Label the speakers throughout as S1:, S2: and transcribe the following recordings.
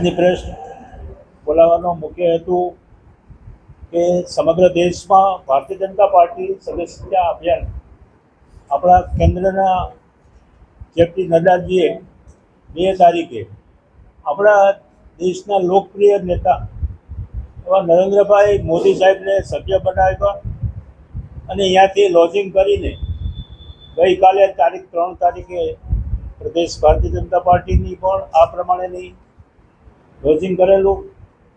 S1: આજની પ્રેસ બોલાવવાનો મુખ્ય હેતુ કે સમગ્ર દેશમાં ભારતીય જનતા પાર્ટી સદસ્યતા અભિયાન આપણા કેન્દ્રના જેપી નડ્ડાજીએ બે તારીખે આપણા દેશના લોકપ્રિય નેતા એવા નરેન્દ્રભાઈ મોદી સાહેબને સભ્ય બનાવ્યા અને અહીંયાથી લોજિંગ કરીને ગઈકાલે તારીખ ત્રણ તારીખે પ્રદેશ ભારતીય જનતા પાર્ટીની પણ આ પ્રમાણેની લોજિંગ કરેલું.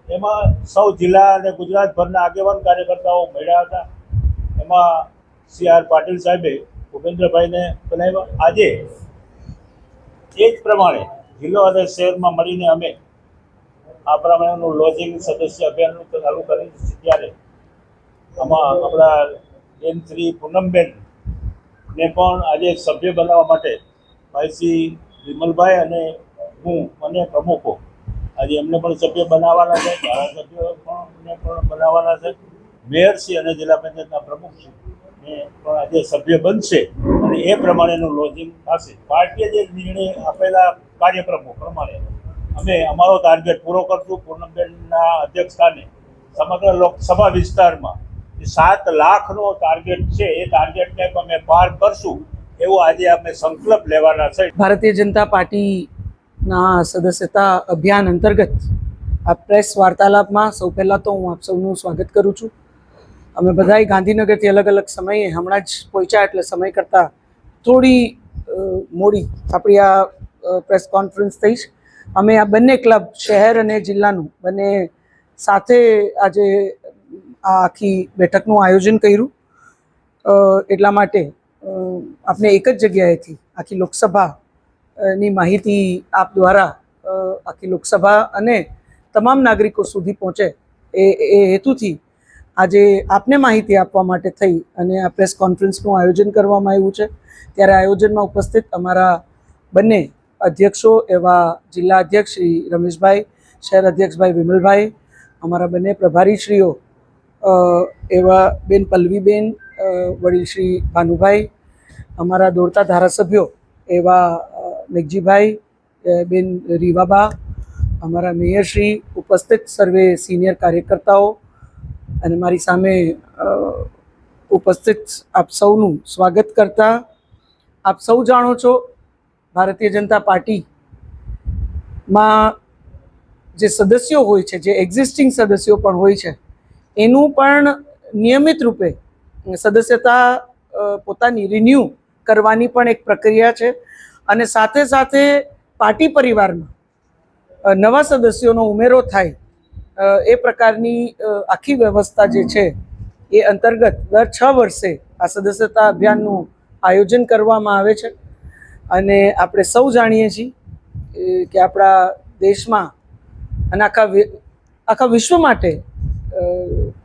S1: એમાં સૌ જિલ્લા અને ગુજરાતભરના આગેવાન કાર્યકર્તાઓ મળ્યા હતા. એમાં સી આર પાટીલ સાહેબે ભૂપેન્દ્રભાઈને બનાવ્યા આજે એ જ પ્રમાણે જિલ્લો અને શહેરમાં મળીને અમે આ પ્રમાણેનું લોજિંગ સદસ્ય અભિયાનનું ચાલુ કરી ત્યારે. આમાં આપણા બેન શ્રી પૂનમબેન ને પણ આજે સભ્ય બનાવવા માટે ભાઈશ્રી વિમલભાઈ અને હું અને પ્રમુખો આજે એમને પણ સભ્ય બનાવવાના છે, ધારાસભ્યો પણ પણ બનાવવાના છે. મેયરશ્રી અને જિલ્લા પંચાયતના પ્રમુખશ્રી એ પણ આજે સભ્ય બનશે અને એ પ્રમાણેનું લોજિંગ થશે. પાર્ટીએ જે નિર્ણય આપેલા કાર્યક્રમો પ્રમાણે અમે અમારો ટાર્ગેટ પૂરો કરશું. પૂનમબેનના અધ્યક્ષસ્થાને સમગ્ર લોકસભા વિસ્તારમાં સાત લાખનો ટાર્ગેટ છે, એ ટાર્ગેટને અમે પાર કરશું. એવો આજે અમે સંકલ્પ લેવાના છે.
S2: ભારતીય જનતા પાર્ટીના સદસ્યતા અભિયાન અંતર્ગત આ પ્રેસ વાર્તાલાપમાં સૌ પહેલાં તો હું આપ સૌનું સ્વાગત કરું છું. અમે બધાય ગાંધીનગરથી અલગ અલગ સમયે હમણાં જ પહોંચ્યા એટલે સમય કરતાં થોડી મોડી આપણી આ પ્રેસ કોન્ફરન્સ થઈ અમે આ બંને ક્લબ શહેર અને જિલ્લાનું બંને સાથે આજે આ આખી બેઠકનું આયોજન કર્યું. એટલા માટે આપણે એક જ જગ્યાએથી આખી લોકસભા ની માહિતી આપ દ્વારા આખી લોકસભા અને તમામ નાગરિકો સુધી પહોંચે એ એ હેતુથી આજે આપને માહિતી આપવા માટે થઈ અને આ પ્રેસ કોન્ફરન્સનું આયોજન કરવામાં આવ્યું છે. ત્યારે આયોજનમાં ઉપસ્થિત અમારા બંને અધ્યક્ષો એવા જિલ્લા અધ્યક્ષ શ્રી રમેશભાઈ, શહેર અધ્યક્ષભાઈ વિમલભાઈ, અમારા બંને પ્રભારીશ્રીઓ એવા બેન પલ્લવીબેન વડીલ શ્રી ભાનુભાઈ, અમારા દોડતા ધારાસભ્યો એવા મેઘજીભાઈ બેન રીવાબા, અમારા મેયરશ્રી ઉપસ્થિત સર્વે સિનિયર કાર્યકર્તાઓ અને મારી સામે ઉપસ્થિત આપ સૌનું સ્વાગત કરતા આપ સૌ જાણો છો ભારતીય જનતા પાર્ટીમાં જે સદસ્યો હોય છે, જે એક્ઝિસ્ટિંગ સદસ્યો પણ હોય છે, એનું પણ નિયમિત રૂપે સદસ્યતા પોતાની રિન્યૂ કરવાની પણ એક પ્રક્રિયા છે. અને સાથે સાથે પાર્ટી પરિવારમાં નવા સદસ્યોનો ઉમેરો થાય એ પ્રકારની આખી વ્યવસ્થા જે છે, એ અંતર્ગત દર છ વર્ષે આ સદસ્યતા અભિયાનનું આયોજન કરવામાં આવે છે. અને આપણે સૌ જાણીએ છીએ કે આપણા દેશમાં અને આખા આખા વિશ્વ માટે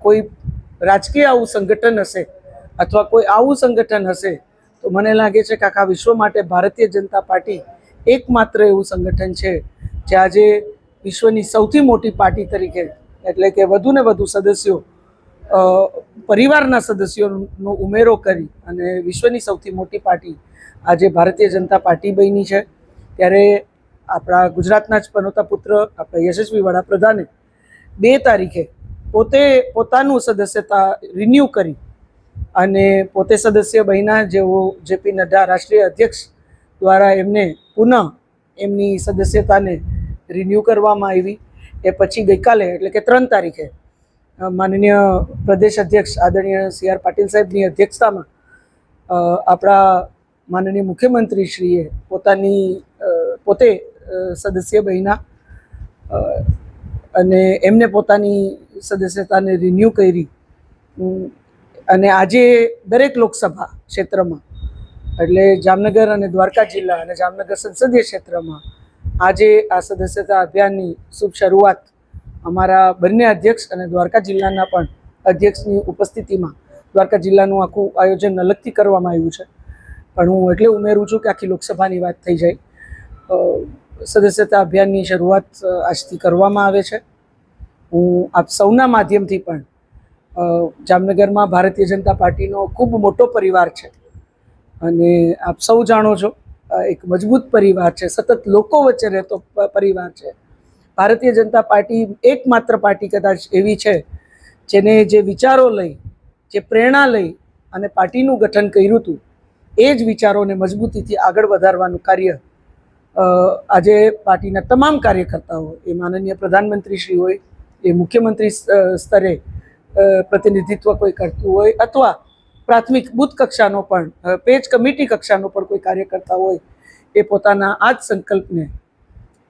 S2: કોઈ રાજકીય આવું સંગઠન હશે અથવા કોઈ આવું સંગઠન હશે તો મને લાગે છે કે આખા વિશ્વ માટે ભારતીય જનતા પાર્ટી એકમાત્ર એવું સંગઠન છે જે આજે વિશ્વની સૌથી મોટી પાર્ટી તરીકે, એટલે કે વધુને વધુ સદસ્યો પરિવારના સદસ્યોનો ઉમેરો કરી અને વિશ્વની સૌથી મોટી પાર્ટી આજે ભારતીય જનતા પાર્ટી બની છે. ત્યારે આપણા ગુજરાતના જ પનોતા પુત્ર, આપણા યશસ્વી વડાપ્રધાને બે તારીખે પોતે પોતાનું સદસ્યતા રિન્યૂ કરી અને પોતે સદસ્ય બન્યા જેઓ જેપી નડ્ડા રાષ્ટ્રીય અધ્યક્ષ દ્વારા એમને પુનઃ એમની સદસ્યતાને રિન્યૂ કરવામાં આવી. એ પછી ગઈકાલે, એટલે કે ત્રણ તારીખે માનનીય પ્રદેશ અધ્યક્ષ આદરણીય સી આર પાટીલ સાહેબની અધ્યક્ષતામાં આપણા માનનીય મુખ્યમંત્રીશ્રીએ પોતાની પોતે સદસ્ય બન્યા અને એમને પોતાની સદસ્યતાને રિન્યૂ કરી. અને આજે દરેક લોકસભા ક્ષેત્રમાં, એટલે જામનગર અને દ્વારકા જિલ્લા અને જામનગર સંસદીય ક્ષેત્રમાં, આજે આ સદસ્યતા અભિયાનની શુભ શરૂઆત અમારા બંને અધ્યક્ષ અને દ્વારકા જિલ્લાના પણ અધ્યક્ષની ઉપસ્થિતિમાં દ્વારકા જિલ્લાનું આખું આયોજન અલગથી કરવામાં આવ્યું છે. પણ હું એટલે ઉમેરું છું કે આખી લોકસભાની વાત થઈ જાય. સદસ્યતા અભિયાનની શરૂઆત આજથી કરવામાં આવે છે. હું આપ સૌના માધ્યમથી પણ જામનગરમાં ભારતીય જનતા પાર્ટીનો ખૂબ મોટો પરિવાર છે. અને આપ સૌ જાણો છો એક મજબૂત પરિવાર છે, સતત લોકો વચ્ચે રહેતો પરિવાર છે. ભારતીય જનતા પાર્ટી એકમાત્ર પાર્ટી કદાચ એવી છે, જેને જે વિચારો લઈ, જે પ્રેરણા લઈ અને પાર્ટીનું ગઠન કર્યું હતું, એ જ વિચારોને મજબૂતીથી આગળ વધારવાનું કાર્ય આજે પાર્ટીના તમામ કાર્યકર્તાઓ, એ માનનીય પ્રધાનમંત્રી શ્રી હોય, એ મુખ્યમંત્રી સ્તરે પ્રતિનિધિત્વ કોઈ કરતું હોય અથવા પ્રાથમિક બુથ કક્ષાનો પણ પેજ કમિટી કક્ષાનો પણ કોઈ કાર્ય કરતા હોય એ પોતાના આ જ સંકલ્પને,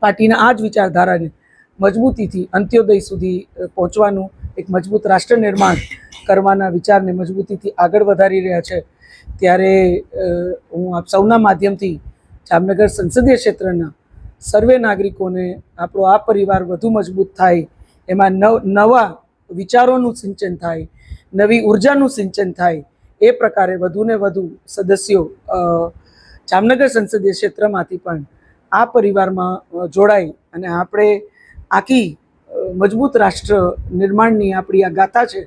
S2: પાર્ટીના આ જ વિચારધારાને મજબૂતીથી અંત્યોદય સુધી પહોંચવાનું એક મજબૂત રાષ્ટ્ર નિર્માણ કરવાના વિચારને મજબૂતીથી આગળ વધારી રહ્યા છે. ત્યારે હું આપ સૌના માધ્યમથી જામનગર સંસદીય ક્ષેત્રના સર્વે નાગરિકોને, આપણો આ પરિવાર વધુ મજબૂત થાય એમાં નવ, નવા વિચારોનું સિંચન થાય, નવી ઉર્જાનું સિંચન થાય, એ પ્રકારે વધુને વધુ સદસ્યો જામનગર સંસદીય ક્ષેત્રમાંથી પણ આ પરિવારમાં જોડાય અને આપણે આખી મજબૂત રાષ્ટ્ર નિર્માણની આપણી આ ગાથા છે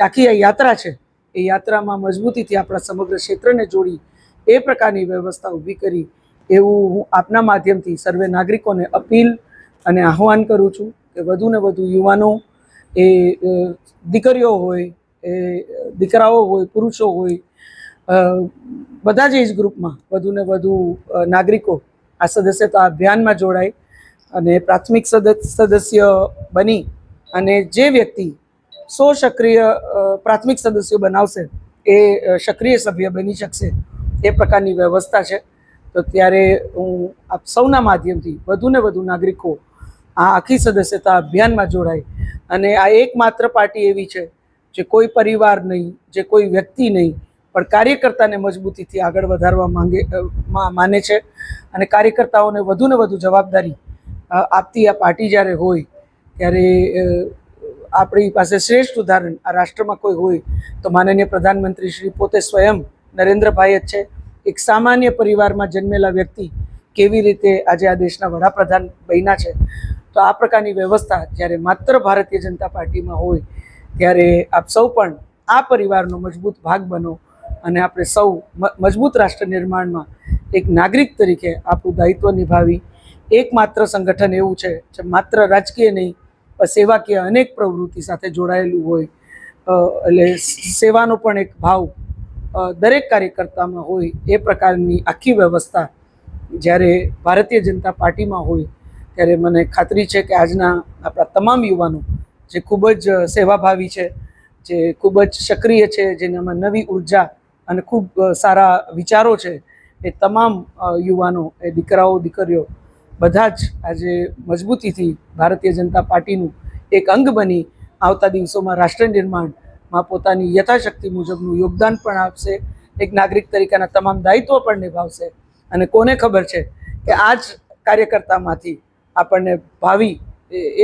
S2: આખી આ યાત્રા છે, એ યાત્રામાં મજબૂતીથી આપણા સમગ્ર ક્ષેત્રને જોડી, એ પ્રકારની વ્યવસ્થા ઊભી કરી, એવું હું આપના માધ્યમથી સર્વે નાગરિકોને અપીલ અને આહ્વાન કરું છું કે વધુને વધુ યુવાનો એ દીકરીઓ હોય, એ, દીકરાઓ હોય, પુરુષો હોય બધા જ એજ ગ્રુપમાં વધુને વધુ નાગરિકો આ સદસ્યતા અભિયાનમાં જોડાય અને પ્રાથમિક સદ- સદસ્ય બની અને જે વ્યક્તિ સો સક્રિય પ્રાથમિક સદસ્યો બનાવશે, એ સક્રિય સભ્ય બની શકશે, એ પ્રકારની વ્યવસ્થા છે. તો ત્યારે હું આપ સૌના માધ્યમથી વધુ ને વધુ નાગરિકો આ આખી સદસ્યતા અભિયાનમાં જોડાય અને આ એકમાત્ર પાર્ટી એવી છે જે કોઈ પરિવાર નહીં, જે કોઈ વ્યક્તિ નહીં, પણ કાર્યકર્તાને મજબૂતીથી આગળ વધારવા માંગે માને છે. અને કાર્યકર્તાઓને વધુને વધુ જવાબદારી આપતી આ પાર્ટી જ્યારે હોય, ત્યારે આપણી પાસે શ્રેષ્ઠ ઉદાહરણ આ રાષ્ટ્રમાં કોઈ હોય, તો માનનીય પ્રધાનમંત્રી શ્રી પોતે સ્વયં નરેન્દ્રભાઈ જ છે. એક સામાન્ય પરિવારમાં જન્મેલા વ્યક્તિ કેવી રીતે આજે આ દેશના વડાપ્રધાન બન્યા છે? તો આ પ્રકારની વ્યવસ્થા જ્યારે માત્ર ભારતીય જનતા પાર્ટીમાં હોય, ત્યારે આપ સૌ પણ આ પરિવારનો મજબૂત ભાગ બનો અને આપણે સૌ મજબૂત રાષ્ટ્ર નિર્માણમાં એક નાગરિક તરીકે આપણું દાયિત્વ નિભાવી. એકમાત્ર સંગઠન એવું છે, જે માત્ર રાજકીય નહીં, પણ સેવાકીય અનેક પ્રવૃત્તિ સાથે જોડાયેલું હોય. એટલે સેવાનો પણ એક ભાવ દરેક કાર્યકર્તામાં હોય. એ પ્રકારની આખી વ્યવસ્થા જ્યારે ભારતીય જનતા પાર્ટીમાં હોય ત્યારે મને ખાતરી છે કે આજના આપણા તમામ યુવાનો જે ખૂબ જ સેવાભાવી છે, જે ખૂબ જ સક્રિય છે જેનામાં નવી ઊર્જા અને ખૂબ સારા વિચારો છે, એ તમામ યુવાનો, એ દીકરાઓ, દીકરીઓ બધા જ આજે મજબૂતીથી ભારતીય જનતા પાર્ટીનું એક અંગ બની આવતા દિવસોમાં રાષ્ટ્ર નિર્માણમાં પોતાની યથાશક્તિ મુજબનું યોગદાન પણ આપશે, એક નાગરિક તરીકેના તમામ દાયિત્વ પણ નિભાવશે. અને કોને ખબર છે કે આ જ કાર્યકર્તામાંથી આપણને ભાવિ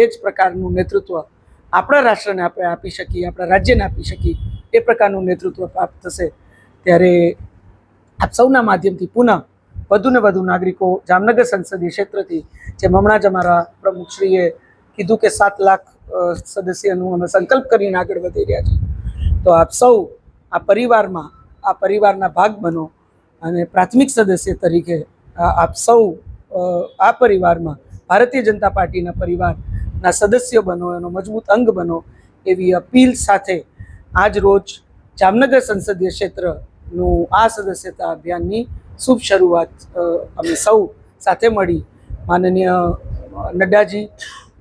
S2: એ જ પ્રકારનું નેતૃત્વ આપણા રાષ્ટ્રને આપણે આપી શકીએ, આપણા રાજ્યને આપી શકીએ, એ પ્રકારનું નેતૃત્વ પ્રાપ્ત થશે. ત્યારે આપ સૌના માધ્યમથી પુનઃ વધુને વધુ નાગરિકો જામનગર સંસદીય ક્ષેત્રથી, જેમ હમણાં જ અમારા પ્રમુખશ્રીએ કીધું કે સાત લાખ સદસ્યનું અમે સંકલ્પ કરીને આગળ વધી રહ્યા છીએ. તો આપ સૌ આ પરિવારમાં, આ પરિવારના ભાગ બનો અને પ્રાથમિક સદસ્ય તરીકે આપ સૌ આ પરિવારમાં ભારતીય જનતા પાર્ટીના પરિવારના સદસ્ય બનો, એનો મજબૂત અંગ બનો એવી અપીલ સાથે આજ રોજ જામનગર સંસદીય ક્ષેત્રનું આ સદસ્યતા અભિયાનની શુભ શરૂઆત અમે સૌ સાથે મળી. માનનીય નડ્ડાજી,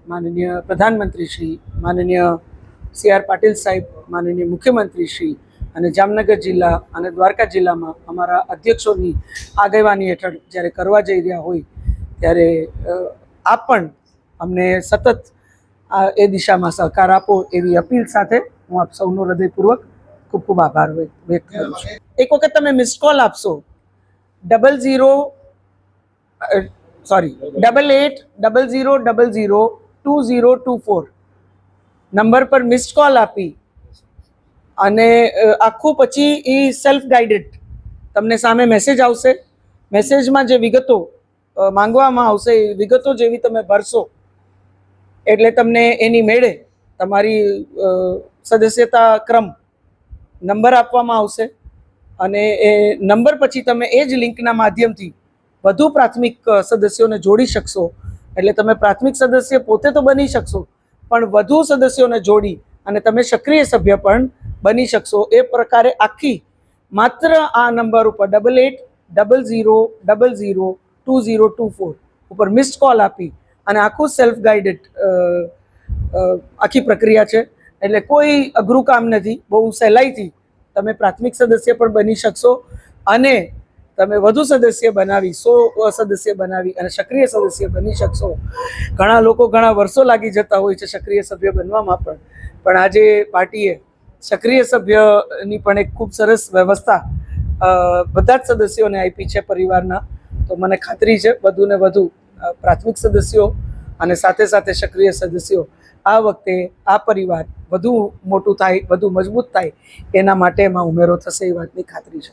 S2: માનનીય પ્રધાનમંત્રી શ્રી, માનનીય સી આર પાટીલ સાહેબ, માનનીય મુખ્યમંત્રી શ્રી અને જામનગર જિલ્લા અને દ્વારકા જિલ્લામાં અમારા અધ્યક્ષોની આગેવાની હેઠળ જ્યારે કરવા જઈ રહ્યા હોય ત્યારે આપ પણ અમને સતત એ દિશામાં સહકાર આપો એવી અપીલ સાથે હું આપ સૌનો હૃદયપૂર્વક ખૂબ ખૂબ આભાર વ્યક્ત કરું છું. એક વખત તમે મિસ કોલ આપશો. Double zero sorry, double eight, double zero double zero, two zero, two four number પર મિસ્ડ કોલ આપી અને આખું પછી એ સેલ્ફ ગાઈડેડ તમને સામે મેસેજ આવશે. મેસેજમાં જે વિગતો માંગવામાં આવશે વિગતો જેવી તમે ભરશો, એટલે તમને એની મેળે તમારી સદસ્યતા ક્રમ નંબર આપવામાં આવશે અને એ નંબર પછી તમે એ જ લિંકના માધ્યમથી વધુ પ્રાથમિક સદસ્યોને જોડી શકશો. એટલે તમે પ્રાથમિક સદસ્ય પોતે તો બની શકશો, પણ વધુ સદસ્યોને જોડી અને તમે સક્રિય સભ્ય પણ બની શકશો. એ પ્રકારે આખી માત્ર આ નંબર ઉપર double eight double zero double zero two zero two four ઉપર મિસ્ડ કોલ આપી અને આખું સેલ્ફ ગાઈડેડ આખી પ્રક્રિયા છે. એટલે કોઈ અઘરું કામ નથી. બહુ સહેલાઈથી તમે પ્રાથમિક સદસ્ય પણ બની શકશો અને તમે વધુ સદસ્ય બનાવી, સો સદસ્ય બનાવી અને સક્રિય સદસ્ય બની શકશો. ઘણા લોકો ઘણા વર્ષો લાગી જતા હોય છે સક્રિય સભ્ય બનવામાં પણ. પણ આજે પાર્ટીએ સક્રિય સભ્યની પણ એક ખૂબ સરસ વ્યવસ્થા બધા જ સદસ્યોને આપી છે પરિવારના. તો મને ખાતરી છે વધુ ને વધુ પ્રાથમિક સદસ્યો અને સાથે સાથે સક્રિય સદસ્યો આ વખતે આ પરિવાર વધુ મોટું થાય, વધુ મજબૂત થાય એના માટે એમાં ઉમેરો થશે એ વાતની ખાતરી છે.